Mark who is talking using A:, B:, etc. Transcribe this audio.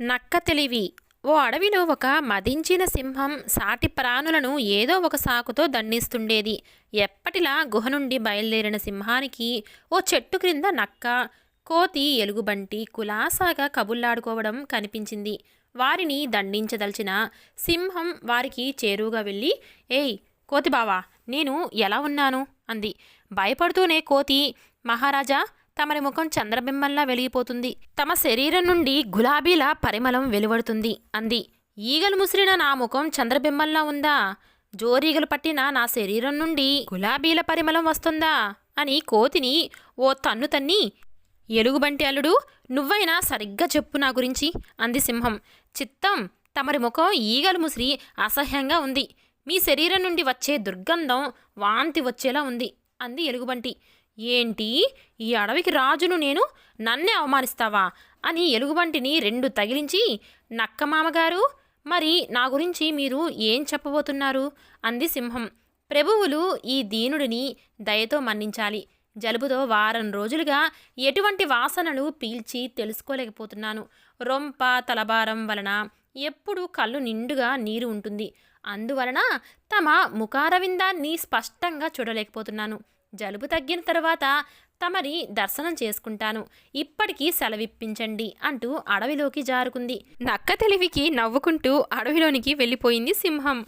A: నక్క తెలివి. ఓ అడవిలో ఒక మదించిన సింహం సాటి ప్రాణులను ఏదో ఒక సాకుతో దండిస్తుండేది. ఎప్పటిలా గుహ నుండి బయలుదేరిన సింహానికి ఓ చెట్టు క్రింద నక్క కోతి ఎలుగుబంటి కులాసాగా కబుల్లాడుకోవడం కనిపించింది. వారిని దండించదలిచిన సింహం వారికి చేరువుగా వెళ్ళి ఏయ్ కోతి బావా నేను ఎలా ఉన్నాను? అంది. భయపడుతూనే కోతి మహారాజా తమరి ముఖం చంద్రబింబంలా వెలిగిపోతుంది. తమ శరీరం నుండి గులాబీల పరిమళం వెలువడుతుంది. అంది. ఈగలు ముసిరిన నా ముఖం చంద్రబింబంలా ఉందా? జోరీగలు పట్టిన నా శరీరం నుండి గులాబీల పరిమళం వస్తుందా? అని కోతిని ఓ తన్ను తన్ని ఎలుగుబంటి అల్లుడు నువ్వైనా సరిగ్గా చెప్పు నా గురించి అంది సింహం. చిత్తం తమరి ముఖం ఈగలు ముసిరి అసహ్యంగా ఉంది. మీ శరీరం నుండి వచ్చే దుర్గంధం వాంతి వచ్చేలా ఉంది అంది ఎలుగుబంటి. ఏంటి? ఈ అడవికి రాజును నేను నన్నే అవమానిస్తావా? అని ఎలుగుబంటిని రెండు తగిలించి నక్క మామగారు మరి నా గురించి మీరు ఏం చెప్పబోతున్నారు? అంది సింహం. ప్రభువులు ఈ దీనుడిని దయతో మన్నించాలి. జలుబుతో వారం రోజులుగా ఎటువంటి వాసనలు పీల్చి తెలుసుకోలేకపోతున్నాను. రొంప తలభారం వలన ఎప్పుడు కళ్ళు నిండుగా నీరు ఉంటుంది. అందువలన తమ ముఖారవిందాన్ని స్పష్టంగా చూడలేకపోతున్నాను. జలుబు తగ్గిన తర్వాత తమరి దర్శనం చేసుకుంటాను. ఇప్పటికీ సెలవిప్పించండి అంటూ అడవిలోకి జారుకుంది. నక్క తెలివికి నవ్వుకుంటూ అడవిలోనికి వెళ్ళిపోయింది సింహం.